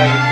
Amen.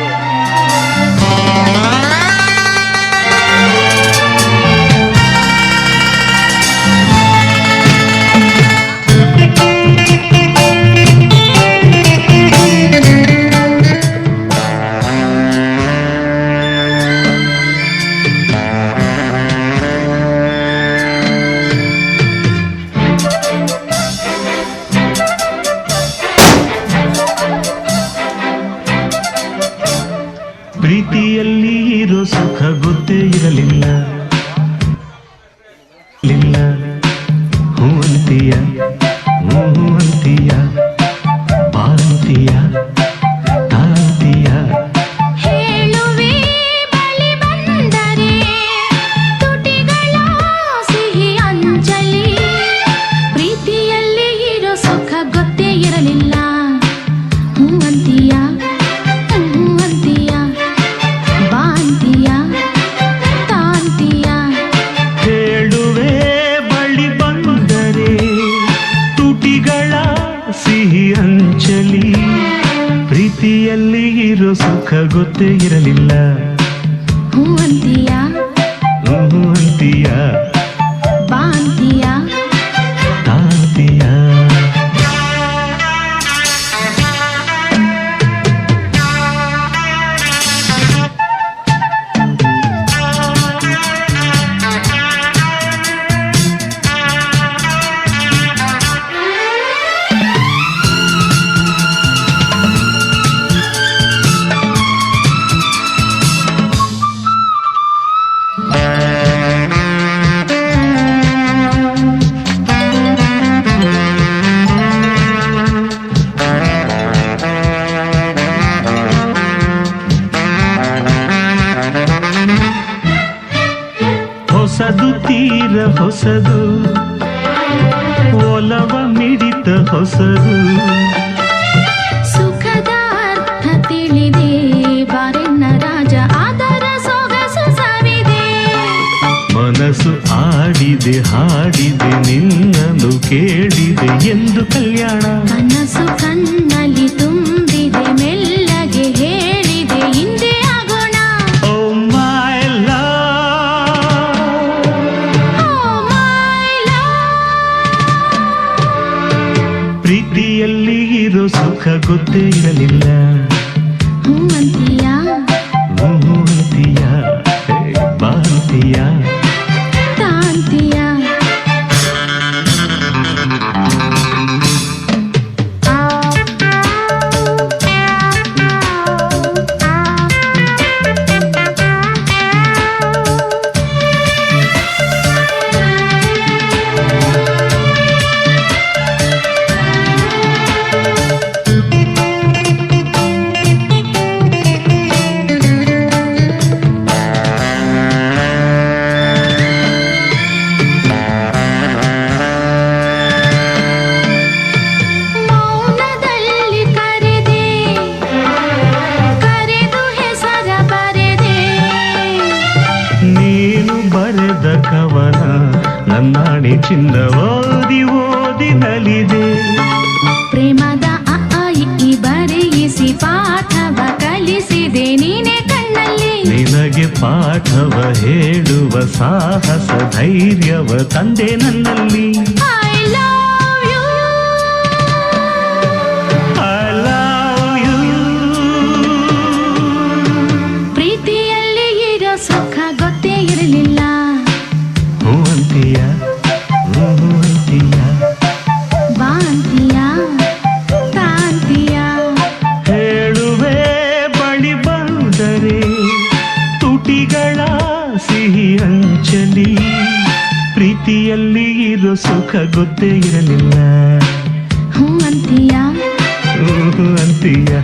ಪ್ರೀತಿಯಲ್ಲಿ ಇರೋ ಸುಖ ಗೊತ್ತೇ ಇರಲಿಲ್ಲ. ಪ್ರೀತಿಯಲ್ಲಿ ಇರೋ ಸುಖ ಗೊತ್ತೇ ಇರಲಿಲ್ಲ. ಹೊಸದು ತೀರ ಹೊಸದು ಒಲವ ಮಿಡಿತ ಹೊಸದು ಸುಖದ ಅರ್ಥ ತಿಳಿದೆ ಬಾರೆನ್ನ ರಾಜ ಆದರ ಸೊಗಸು ಸವಿದೆ ಮನಸ್ಸು ಆಡಿದೆ ಹಾಡಿದೆ ನಿನ್ನನ್ನು ಕೇಳಿದೆ ಎಂದು ಕಲ್ಯಾಣ ಕನಸು ಕಣ್ಣಲ್ಲಿ ಸುಖ ಗೊತ್ತೇ ಇರಲಿಲ್ಲ. ನನ್ನಾಣಿ ಚಿನ್ನ ಓದಿ ಓದಿ ನಲಿದೆ. ಪ್ರೇಮದ ಅ ಬರೆಯಿಸಿ ಪಾಠವ ಕಲಿಸಿದೆ ನೀನೆ ಕಣ್ಣಲ್ಲಿ. ನಿನಗೆ ಪಾಠವ ಹೇಳುವ ಸಾಹಸ ಧೈರ್ಯವ ತಂದೆ ನನ್ನಲ್ಲಿ. ಪ್ರೀತಿಯಲ್ಲಿ ಇರೋ ಸುಖ ಗೊತ್ತೇ ಇರಲಿಲ್ಲ. ಪ್ರೀತಿಯಲ್ಲಿ ಇರೋ ಸುಖ ಗೊತ್ತೇ ಇರಲಿಲ್ಲ. ಹೂ ಅಂತೀಯ? ಹೂ ಅಂತೀಯ?